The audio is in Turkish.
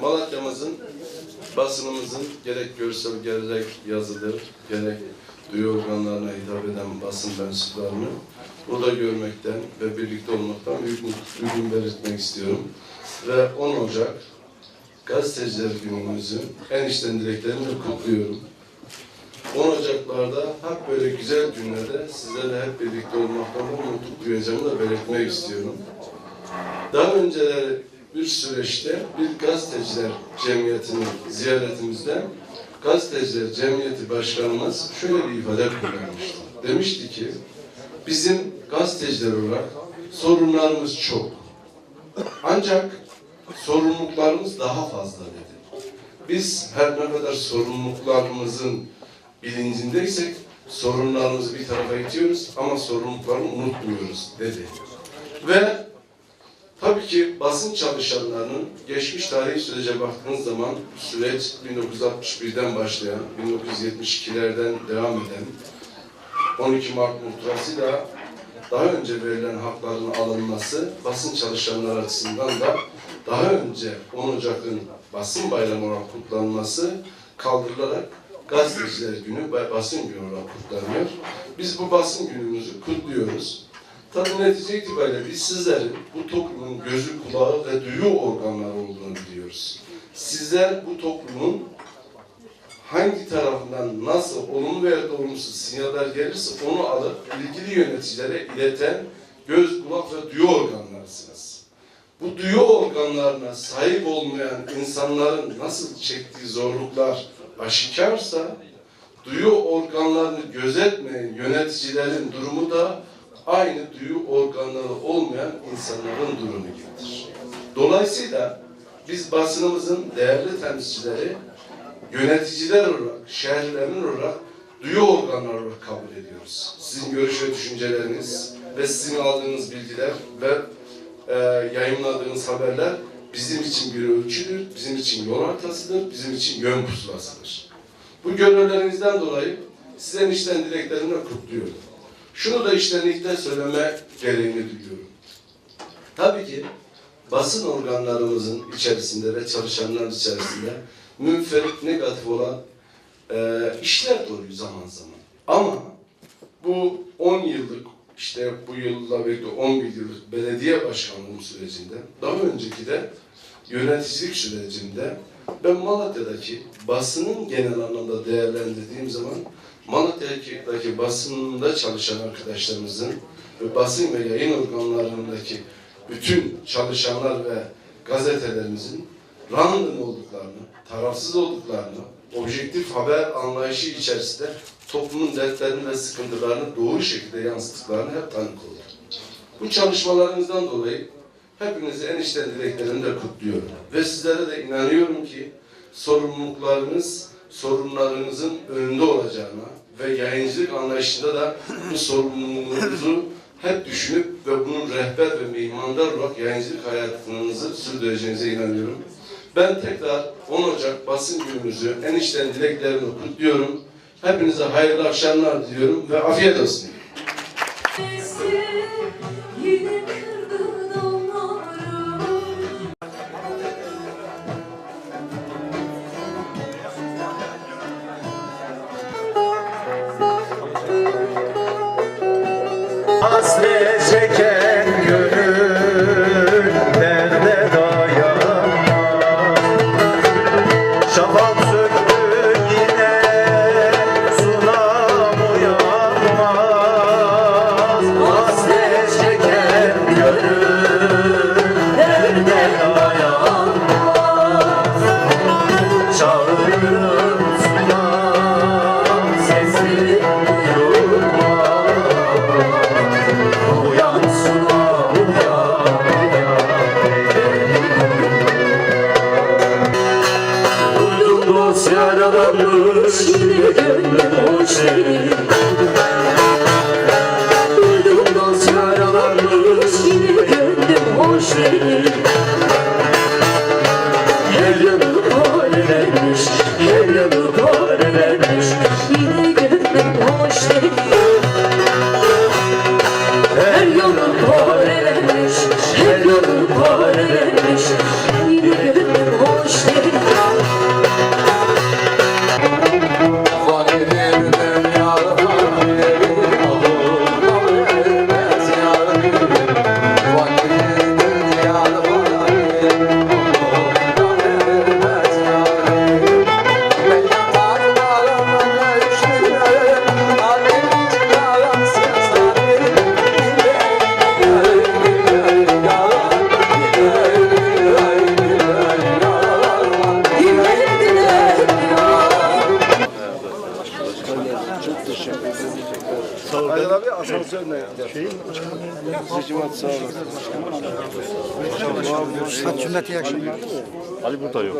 Malatya'mızın basınımızın gerek görsel gerek yazılı gerek duyu organlarına hitap eden basın mensuplarını burada görmekten ve birlikte olmaktan büyük mutluluğumu belirtmek istiyorum. Ve 10 Ocak Gazeteciler Günümüzü en içten dileklerimle kutluyorum. 10 Ocaklarda hep böyle güzel günlerde sizlerle hep birlikte olmaktan mutluluk duyacağımı da belirtmek istiyorum. Daha önce bir süreçte bir gazeteciler cemiyetinin ziyaretimizde gazeteciler cemiyeti başkanımız şöyle bir ifade kullanmıştı. Demişti ki bizim gazeteciler olarak sorunlarımız çok. Ancak sorumluluklarımız daha fazla dedi. Biz her ne kadar sorumluluklarımızın bilincindeysek sorunlarımızı bir tarafa itiyoruz ama sorumluluklarını unutmuyoruz dedi. Ve Tabii ki basın çalışanlarının geçmiş tarihi sürece baktığınız zaman süreç 1961'den başlayan, 1972'lerden devam eden 12 Mart muhtırasıyla daha önce verilen hakların alınması basın çalışanlar açısından da daha önce 10 Ocak'ın basın bayramı olarak kutlanması kaldırılarak gazeteciler günü basın günü olarak kutlanıyor. Biz bu basın günümüzü kutluyoruz. Tabii netice itibariyle biz sizlerin bu toplumun gözü, kulağı ve duyu organları olduğunu biliyoruz. Sizler bu toplumun hangi tarafından nasıl olumlu veya olumsuz sinyaller gelirse onu alıp ilgili yöneticilere ileten göz, kulak ve duyu organlarısınız. Bu duyu organlarına sahip olmayan insanların nasıl çektiği zorluklar aşikarsa, duyu organlarını gözetmeyen yöneticilerin durumu da aynı duyu organları olmayan insanların durumu gibidir. Dolayısıyla biz basınımızın değerli temsilcileri, yöneticiler olarak, şehirlerin olarak duyu organları olarak kabul ediyoruz. Sizin görüş ve düşünceleriniz ve sizin aldığınız bilgiler ve e, yayınladığınız haberler bizim için bir ölçüdür, bizim için yol haritasıdır, bizim için yön pusulasıdır. Bu görevlerinizden dolayı size içten dileklerimle kutluyorum. Şunu da içtenlikle söyleme gereğini duyuyorum. Tabii ki basın organlarımızın içerisinde ve çalışanlar içerisinde münferit negatif olan e, işler doğruyor zaman zaman. Ama bu 10 yıllık işte bu yılla birlikte 11 yıllık belediye başkanlığı sürecinde daha önceki de yöneticilik sürecinde ben Malatya'daki basının genel anlamda değerlendirdiğim zaman Malatya'daki basınında çalışan arkadaşlarımızın ve basın ve yayın organlarındaki bütün çalışanlar ve gazetelerimizin random olduklarını, tarafsız olduklarını, objektif haber anlayışı içerisinde toplumun dertlerini ve sıkıntılarını doğru şekilde yansıttıklarını hep tanık olduk. Bu çalışmalarınızdan dolayı hepinizi en içten dileklerimle kutluyorum. Ve sizlere de inanıyorum ki sorumluluklarınız sorunlarınızın önünde olacağına ve yayıncılık anlayışında da bu sorumluluğunuzu hep düşünüp ve bunun rehber ve mihmandar olarak yayıncılık hayatınızı sürdüreceğinize inanıyorum. Ben tekrar 10 Ocak basın gününüzü en içten dileklerimi kutluyorum. Hepinize hayırlı akşamlar diliyorum ve afiyet olsun. Hasret çeken yaralanmış Yine gönlüm hoş değil Çok teşekkür ederim. Sağ olun. Aydın abi asansörle şey, Zicimat sağ olun. Saç sünneti yakışıyor. Ali burada yok.